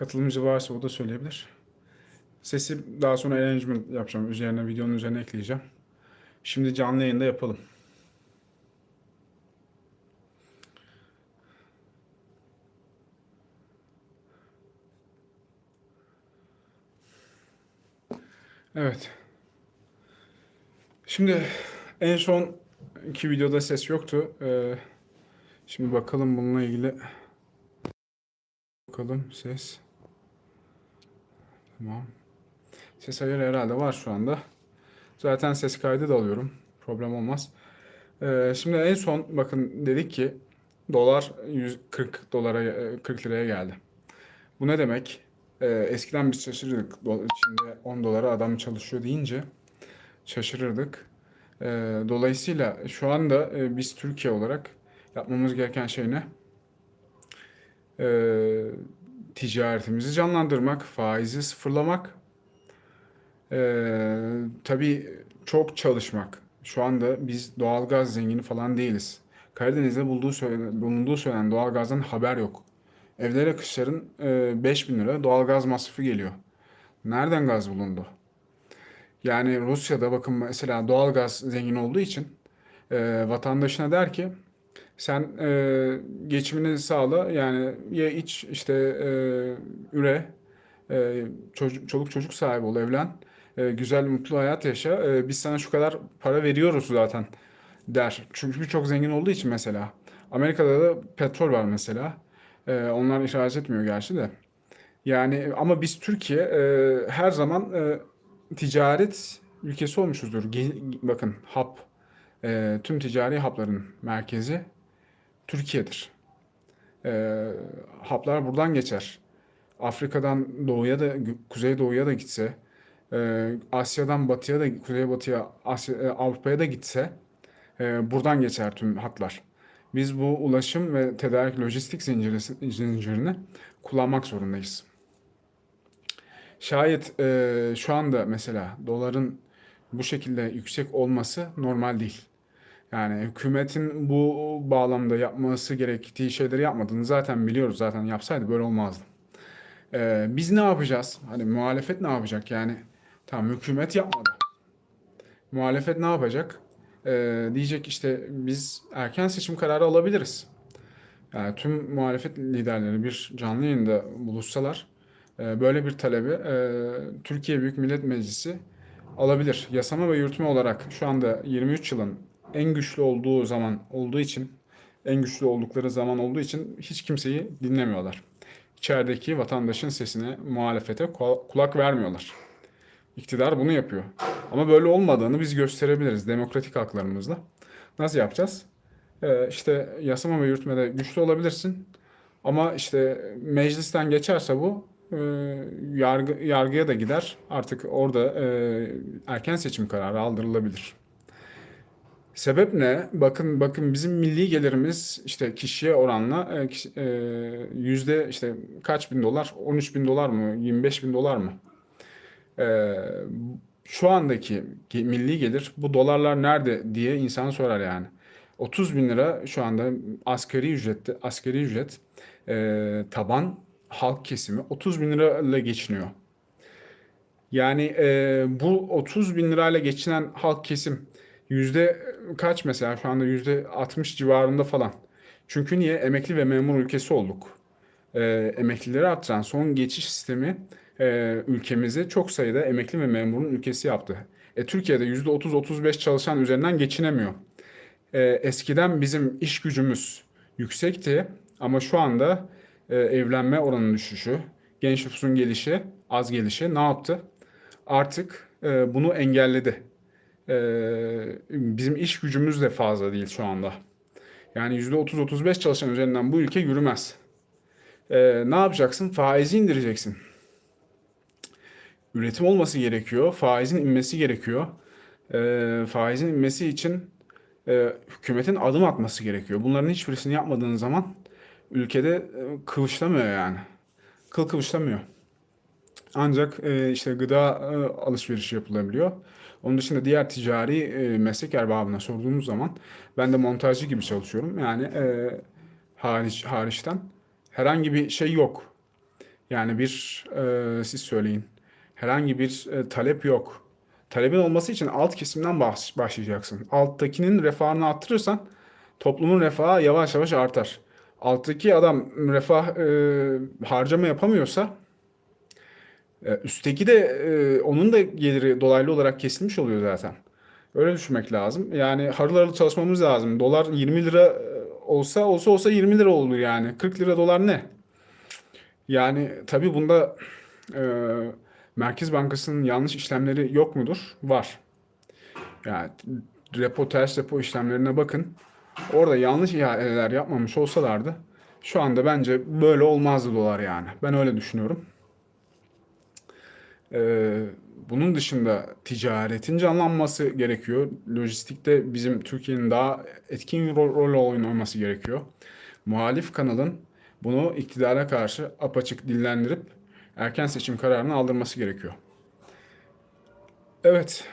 Katılımcı varsa o da söyleyebilir. Sesi daha sonra arrangement yapacağım. Üzerine videonun üzerine ekleyeceğim. Şimdi canlı yayında yapalım. Evet. Şimdi en son iki videoda ses yoktu. Ee, şimdi bakalım bununla ilgili. Bakalım ses. Tamam. Ses ayarı herhalde var şu anda. Zaten ses kaydı da alıyorum. Problem olmaz. Ee, şimdi en son bakın dedik ki dolar 140 dolara e, 40 liraya geldi. Bu ne demek? Ee, eskiden biz şaşırırdık. Şimdi 10 dolara adam çalışıyor deyince şaşırırdık. Ee, dolayısıyla şu anda e, biz Türkiye olarak yapmamız gereken şey ne? Ee, ticaretimizi canlandırmak, faizi sıfırlamak, ee, tabii çok çalışmak. Şu anda biz doğalgaz zengini falan değiliz. Karadeniz'de bulduğu söyle- bulunduğu söylenen doğalgazdan haber yok. Evlere kışların e, 5000 lira doğalgaz masrafı geliyor. Nereden gaz bulundu? Yani Rusya'da bakın mesela doğalgaz zengin olduğu için e, vatandaşına der ki sen e, geçimini sağla yani ye iç işte e, üre e, çocuk, çoluk çocuk sahibi ol evlen e, güzel mutlu hayat yaşa E, biz sana şu kadar para veriyoruz zaten der. Çünkü çok zengin olduğu için mesela. Amerika'da da petrol var mesela. E, onlar ihraç etmiyor gerçi de. Yani ama biz Türkiye e, her zaman e, ticaret ülkesi olmuşuzdur. Ge- bakın hap e, tüm ticari hapların merkezi Türkiye'dir. E, haplar buradan geçer. Afrika'dan doğuya da kuzeydoğuya da gitse, e, Asya'dan batıya da kuzeybatıya Asya, e, Avrupa'ya da gitse e, buradan geçer tüm hatlar. Biz bu ulaşım ve tedarik lojistik zinciri, zincirini kullanmak zorundayız. Şayet e, şu anda mesela doların bu şekilde yüksek olması normal değil. Yani hükümetin bu bağlamda yapması gerektiği şeyleri yapmadığını zaten biliyoruz. Zaten yapsaydı böyle olmazdı. Ee, biz ne yapacağız? Hani muhalefet ne yapacak? Yani tamam hükümet yapmadı. Muhalefet ne yapacak? Ee, diyecek işte biz erken seçim kararı alabiliriz. Yani tüm muhalefet liderleri bir canlı yayında buluşsalar e, böyle bir talebi e, Türkiye Büyük Millet Meclisi alabilir. Yasama ve yürütme olarak şu anda 23 yılın en güçlü olduğu zaman olduğu için en güçlü oldukları zaman olduğu için hiç kimseyi dinlemiyorlar. İçerideki vatandaşın sesine, muhalefete kula- kulak vermiyorlar. İktidar bunu yapıyor. Ama böyle olmadığını biz gösterebiliriz demokratik haklarımızla. Nasıl yapacağız? Ee, işte yasama ve yürütmede güçlü olabilirsin. Ama işte meclisten geçerse bu e, yargı, yargıya da gider. Artık orada e, erken seçim kararı aldırılabilir. Sebep ne? Bakın bakın bizim milli gelirimiz işte kişiye oranla e, e, yüzde işte kaç bin dolar? 13 bin dolar mı? 25 bin dolar mı? E, şu andaki milli gelir bu dolarlar nerede diye insan sorar yani. 30 bin lira şu anda asgari ücrette asgari ücret taban halk kesimi 30 bin lira ile geçiniyor. Yani e, bu 30 bin lirayla geçinen halk kesim yüzde kaç mesela şu anda yüzde 60 civarında falan. Çünkü niye? Emekli ve memur ülkesi olduk. E, emeklileri arttıran son geçiş sistemi e, ülkemizi çok sayıda emekli ve memurun ülkesi yaptı. E, Türkiye'de yüzde 30-35 çalışan üzerinden geçinemiyor. E, eskiden bizim iş gücümüz yüksekti ama şu anda e, evlenme oranının düşüşü, genç nüfusun gelişi, az gelişi ne yaptı? Artık e, bunu engelledi. E, bizim iş gücümüz de fazla değil şu anda. Yani %30-35 çalışan üzerinden bu ülke yürümez. E, ne yapacaksın? Faizi indireceksin. Üretim olması gerekiyor. Faizin inmesi gerekiyor. E, faizin inmesi için e, hükümetin adım atması gerekiyor. Bunların hiçbirisini yapmadığın zaman ülkede e, kıvışlamıyor yani. Kıl kıvışlamıyor. Ancak e, işte gıda e, alışverişi yapılabiliyor. Onun dışında diğer ticari e, meslek erbabına sorduğumuz zaman ben de montajcı gibi çalışıyorum. Yani e, hariç hariçten herhangi bir şey yok. Yani bir e, siz söyleyin. Herhangi bir e, talep yok. Talebin olması için alt kesimden baş- başlayacaksın. Alttakinin refahını arttırırsan toplumun refahı yavaş yavaş artar. Alttaki adam refah e, harcama yapamıyorsa üstteki de e, onun da geliri dolaylı olarak kesilmiş oluyor zaten. Öyle düşünmek lazım. Yani harıl harıl çalışmamız lazım. Dolar 20 lira e, olsa olsa olsa 20 lira olur yani. 40 lira dolar ne? Yani tabii bunda e, Merkez Bankası'nın yanlış işlemleri yok mudur? Var. Yani repo ters repo işlemlerine bakın. Orada yanlış ihaleler yapmamış olsalardı şu anda bence böyle olmazdı dolar yani. Ben öyle düşünüyorum. Ee, bunun dışında ticaretin canlanması gerekiyor. Lojistikte bizim Türkiye'nin daha etkin rol, rol oynaması gerekiyor. Muhalif kanalın bunu iktidara karşı apaçık dillendirip erken seçim kararını aldırması gerekiyor. Evet.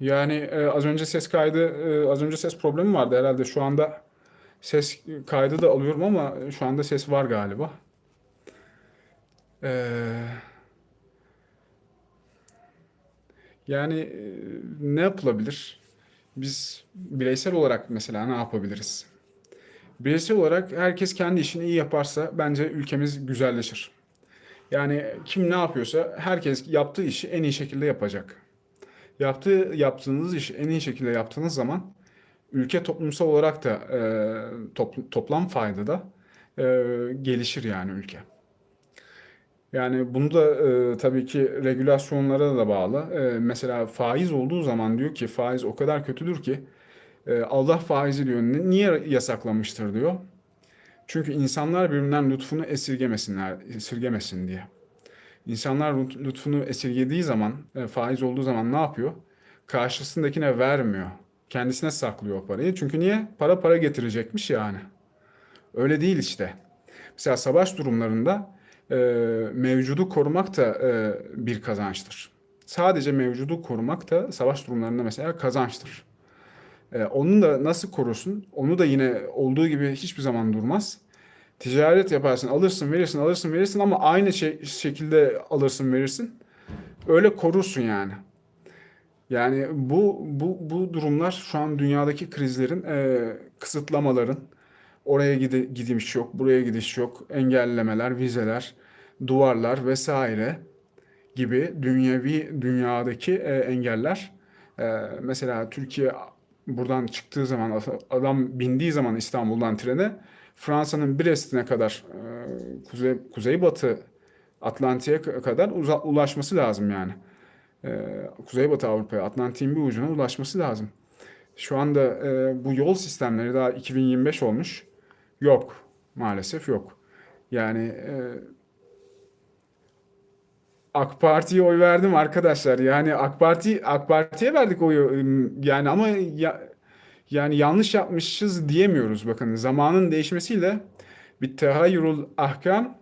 Yani e, az önce ses kaydı, e, az önce ses problemi vardı herhalde. Şu anda ses kaydı da alıyorum ama şu anda ses var galiba. Ee, yani ne yapılabilir? Biz bireysel olarak mesela ne yapabiliriz? Bireysel olarak herkes kendi işini iyi yaparsa bence ülkemiz güzelleşir. Yani kim ne yapıyorsa herkes yaptığı işi en iyi şekilde yapacak. Yaptığı yaptığınız işi en iyi şekilde yaptığınız zaman ülke toplumsal olarak da e, topl- toplam fayda da e, gelişir yani ülke. Yani bunu da e, tabii ki regülasyonlara da bağlı. E, mesela faiz olduğu zaman diyor ki faiz o kadar kötüdür ki e, Allah faizi diyor "Ni- niye yasaklamıştır diyor. Çünkü insanlar birbirinden lütfunu esirgemesinler, esirgemesin diye. İnsanlar lütfunu esirgediği zaman, e, faiz olduğu zaman ne yapıyor? Karşısındakine vermiyor. Kendisine saklıyor o parayı. Çünkü niye? Para para getirecekmiş yani. Öyle değil işte. Mesela savaş durumlarında e, mevcudu korumak da e, bir kazançtır. Sadece mevcudu korumak da savaş durumlarında mesela kazançtır. E, onu da nasıl korursun? Onu da yine olduğu gibi hiçbir zaman durmaz. Ticaret yaparsın, alırsın, verirsin, alırsın, verirsin ama aynı şey, şekilde alırsın, verirsin. Öyle korursun yani. Yani bu bu bu durumlar şu an dünyadaki krizlerin, e, kısıtlamaların, oraya gide, gidiş yok, buraya gidiş yok, engellemeler, vizeler, duvarlar vesaire gibi dünyevi dünyadaki e, engeller. E, mesela Türkiye buradan çıktığı zaman adam bindiği zaman İstanbul'dan trene Fransa'nın Brest'ine kadar e, kuzey kuzeybatı Atlantik'e kadar uza- ulaşması lazım yani. E, Kuzeybatı Avrupa'ya Atlantik'in bir ucuna ulaşması lazım. Şu anda e, bu yol sistemleri daha 2025 olmuş. Yok. Maalesef yok. Yani e, AK Parti'ye oy verdim arkadaşlar. Yani AK Parti AK Parti'ye verdik oyu. Yani ama ya, yani yanlış yapmışız diyemiyoruz. Bakın zamanın değişmesiyle bittehayyurul ahkam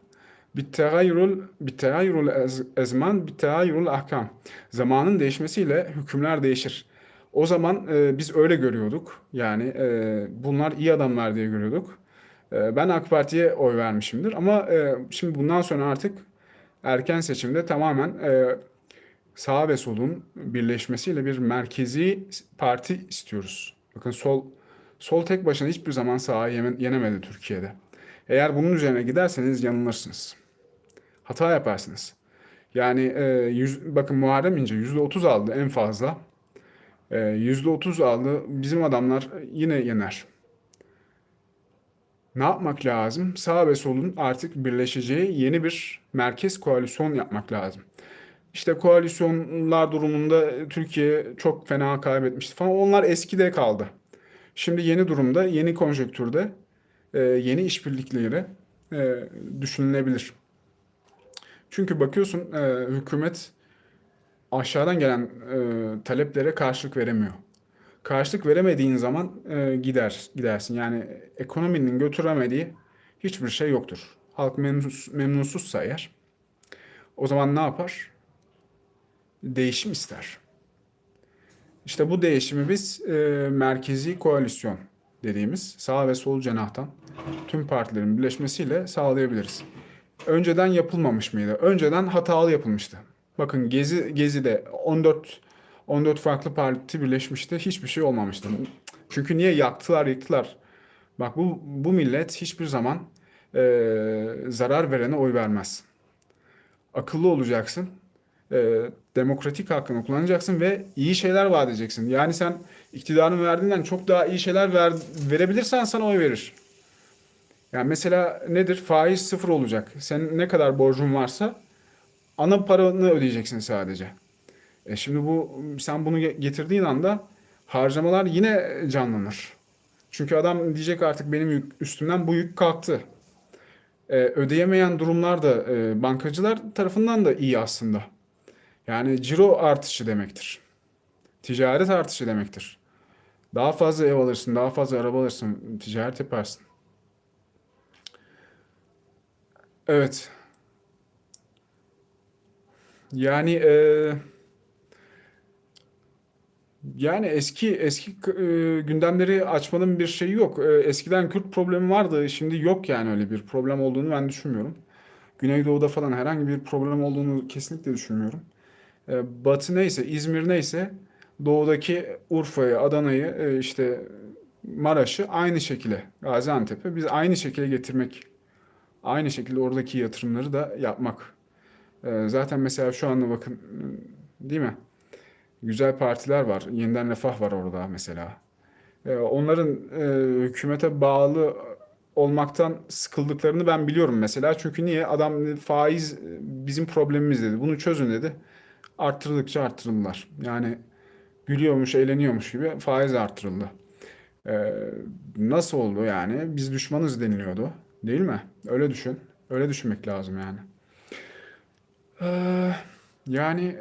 bittehayyurul bittehayyurul ez- ezman bittehayyurul ahkam. Zamanın değişmesiyle hükümler değişir. O zaman e, biz öyle görüyorduk. Yani e, bunlar iyi adamlar diye görüyorduk. E, ben AK Parti'ye oy vermişimdir ama e, şimdi bundan sonra artık erken seçimde tamamen e, sağ ve solun birleşmesiyle bir merkezi parti istiyoruz. Bakın sol sol tek başına hiçbir zaman yeme- yenemedi Türkiye'de. Eğer bunun üzerine giderseniz yanılırsınız. Hata yaparsınız. Yani e, yüz, bakın Muharrem İnce %30 aldı en fazla. E, %30 aldı. Bizim adamlar yine yener. Ne yapmak lazım? Sağ ve solun artık birleşeceği yeni bir merkez koalisyon yapmak lazım. İşte koalisyonlar durumunda Türkiye çok fena kaybetmişti falan. Onlar eskide kaldı. Şimdi yeni durumda, yeni konjonktürde, e, yeni işbirlikleri e, düşünülebilir. Çünkü bakıyorsun e, hükümet aşağıdan gelen e, taleplere karşılık veremiyor. Karşılık veremediğin zaman e, gider gidersin. Yani ekonominin götüremediği hiçbir şey yoktur. Halk memnus, memnunsuzsa eğer o zaman ne yapar? Değişim ister. İşte bu değişimi biz e, merkezi koalisyon dediğimiz sağ ve sol cenahtan tüm partilerin birleşmesiyle sağlayabiliriz. önceden yapılmamış mıydı? Önceden hatalı yapılmıştı. Bakın Gezi Gezi'de 14 14 farklı parti birleşmişti. Hiçbir şey olmamıştı. Çünkü niye yaktılar, yıktılar? Bak bu bu millet hiçbir zaman eee, zarar verene oy vermez. Akıllı olacaksın. Eee, demokratik hakkını kullanacaksın ve iyi şeyler vaat edeceksin. Yani sen iktidarını verdiğinden çok daha iyi şeyler ver, verebilirsen sana oy verir. Yani mesela nedir? Faiz sıfır olacak. Senin ne kadar borcun varsa ana paranı ödeyeceksin sadece. E şimdi bu sen bunu ge- getirdiğin anda harcamalar yine canlanır. Çünkü adam diyecek artık benim yük, üstümden bu yük kalktı. E, ödeyemeyen durumlar da e, bankacılar tarafından da iyi aslında. Yani ciro artışı demektir. Ticaret artışı demektir. Daha fazla ev alırsın, daha fazla araba alırsın, ticaret yaparsın. Evet. Yani e, yani eski eski e, gündemleri açmanın bir şeyi yok. E, eskiden Kürt problemi vardı. Şimdi yok yani öyle bir problem olduğunu ben düşünmüyorum. Güneydoğu'da falan herhangi bir problem olduğunu kesinlikle düşünmüyorum. E, Batı neyse, İzmir neyse, doğudaki Urfa'yı, Adana'yı, e, işte Maraş'ı aynı şekilde, Gaziantep'i biz aynı şekilde getirmek, aynı şekilde oradaki yatırımları da yapmak. E, zaten mesela şu anda bakın, değil mi? Güzel partiler var. Yeniden Refah var orada mesela. E, onların e, hükümete bağlı olmaktan sıkıldıklarını ben biliyorum mesela. Çünkü niye? Adam faiz e, bizim problemimiz dedi. Bunu çözün dedi. Arttırdıkça arttırdılar. Yani gülüyormuş, eğleniyormuş gibi faiz arttırıldı. E, nasıl oldu yani? Biz düşmanız deniliyordu. Değil mi? Öyle düşün. Öyle düşünmek lazım yani. E, yani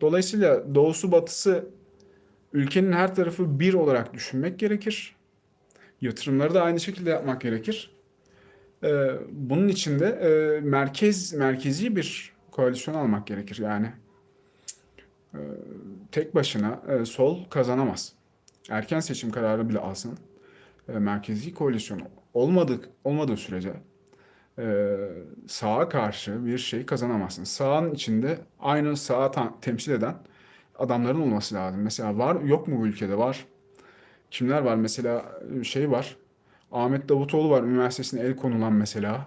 dolayısıyla doğusu batısı ülkenin her tarafı bir olarak düşünmek gerekir. Yatırımları da aynı şekilde yapmak gerekir. Ee, bunun için de e, merkez merkezi bir koalisyon almak gerekir. Yani e, tek başına e, sol kazanamaz. Erken seçim kararı bile alsın. E, merkezi koalisyon olmadık olmadığı sürece e, sağa karşı bir şey kazanamazsın. Sağın içinde aynı sağa temsil eden adamların olması lazım. Mesela var yok mu bu ülkede? Var. Kimler var? Mesela şey var. Ahmet Davutoğlu var. Üniversitesine el konulan mesela.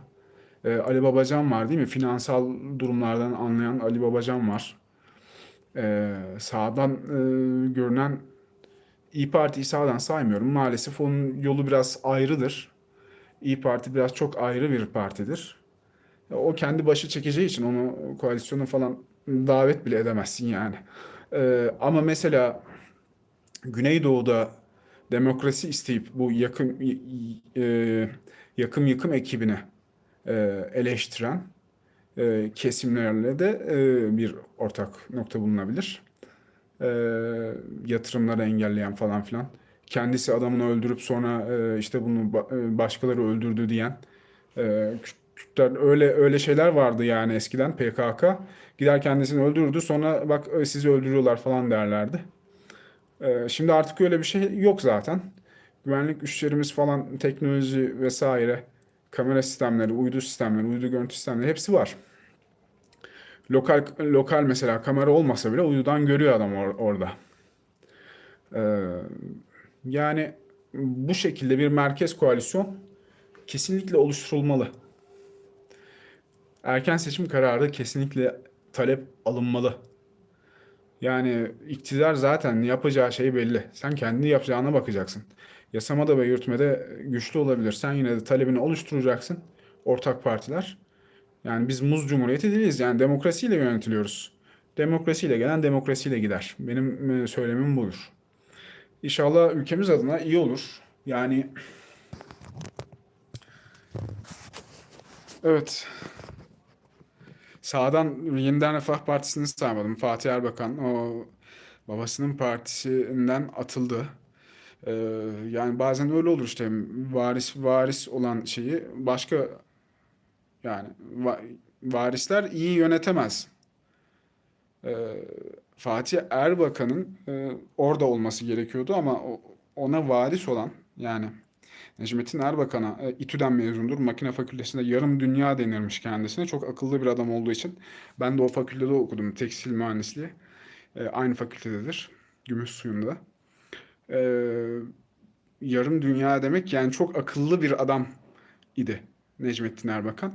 Ee, Ali Babacan var değil mi? Finansal durumlardan anlayan Ali Babacan var. Ee, sağdan e, görünen İyi Parti'yi sağdan saymıyorum. Maalesef onun yolu biraz ayrıdır. İyi Parti biraz çok ayrı bir partidir. O kendi başı çekeceği için onu koalisyona falan davet bile edemezsin yani. Ee, ama mesela Güneydoğu'da demokrasi isteyip bu yakın e, yakım yıkım ekibini e, eleştiren e, kesimlerle de e, bir ortak nokta bulunabilir. E, yatırımları engelleyen falan filan. Kendisi adamını öldürüp sonra e, işte bunu e, başkaları öldürdü diyen e, öyle öyle şeyler vardı yani eskiden PKK. Gider kendisini öldürürdü sonra bak e, sizi öldürüyorlar falan derlerdi. Ee, Şimdi artık öyle bir şey yok zaten. Güvenlik güçlerimiz falan, teknoloji vesaire, kamera sistemleri, uydu sistemleri, uydu görüntü sistemleri hepsi var. Lokal lokal mesela kamera olmasa bile uydudan görüyor adam or- orada. Ee, yani bu şekilde bir merkez koalisyon kesinlikle oluşturulmalı. Erken seçim kararı kesinlikle talep alınmalı. Yani iktidar zaten yapacağı şey belli. Sen kendi yapacağına bakacaksın. Yasamada ve yürütmede güçlü olabilir. Sen yine de talebini oluşturacaksın. Ortak partiler. Yani biz muz cumhuriyeti değiliz. Yani demokrasiyle yönetiliyoruz. Demokrasiyle gelen demokrasiyle gider. Benim e, söylemim budur. İnşallah ülkemiz adına iyi olur. Yani evet. Sağdan Yeniden Refah Partisi'ni saymadım. Fatih Erbakan o babasının partisinden atıldı. Ee, yani bazen öyle olur işte varis varis olan şeyi başka yani va- varisler iyi yönetemez. Ee, Fatih Erbakan'ın e, orada olması gerekiyordu ama ona varis olan yani Necmettin Erbakan'a e, İTÜ'den mezundur. Makine fakültesinde yarım dünya denirmiş kendisine. Çok akıllı bir adam olduğu için. Ben de o fakültede okudum. Tekstil mühendisliği. E, aynı fakültededir. Gümüş suyunda. E, yarım dünya demek yani çok akıllı bir adam idi Necmettin Erbakan.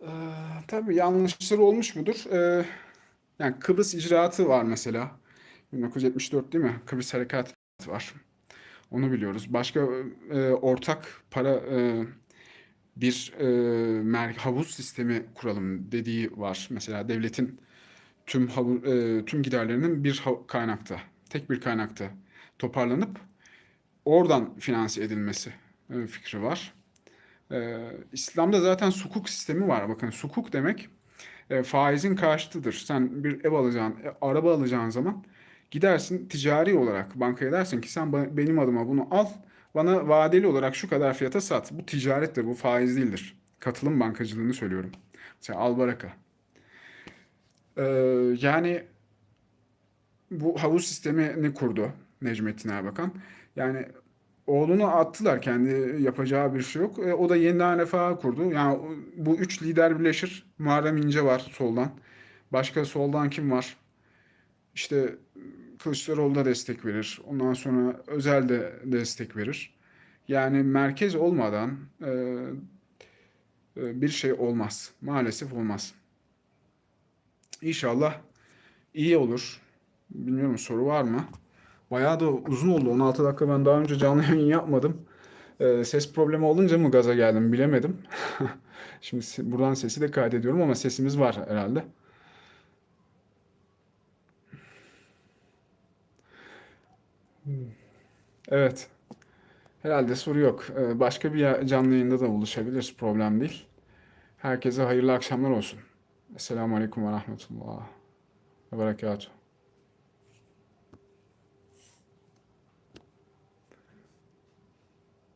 E, tabii yanlışları olmuş mudur? E, yani Kıbrıs icraatı var mesela. 1974 değil mi? Kıbrıs Harekatı var. Onu biliyoruz. Başka e, ortak para e, bir e, mer- havuz sistemi kuralım dediği var. Mesela devletin tüm havu- e, tüm giderlerinin bir kaynakta, tek bir kaynakta toparlanıp oradan finanse edilmesi e, fikri var. E, İslam'da zaten sukuk sistemi var. Bakın sukuk demek e, faizin karşıtıdır. Sen bir ev alacaksın, e, araba alacağın zaman gidersin ticari olarak bankaya dersin ki sen benim adıma bunu al, bana vadeli olarak şu kadar fiyata sat. Bu ticarettir, bu faiz değildir. Katılım bankacılığını söylüyorum. Mesela Albaraka. E, yani bu havuz sistemini kurdu Necmettin Erbakan. Yani oğlunu attılar kendi yapacağı bir şey yok. E, o da yeniden refah kurdu. Yani bu üç lider birleşir. Muharrem İnce var soldan. Başka soldan kim var? İşte Kılıçdaroğlu da destek verir. Ondan sonra Özel de destek verir. Yani merkez olmadan e, e, bir şey olmaz. Maalesef olmaz. İnşallah iyi olur. Bilmiyorum soru var mı? Bayağı da uzun oldu. 16 dakika ben daha önce canlı yayın yapmadım. Ee, ses problemi olunca mı gaza geldim bilemedim. Şimdi buradan sesi de kaydediyorum ama sesimiz var herhalde. Evet. Herhalde soru yok. Ee, başka bir canlı yayında da buluşabiliriz. Problem değil. Herkese hayırlı akşamlar olsun. Esselamu Aleyküm ve Rahmetullah ve Berekatuhu.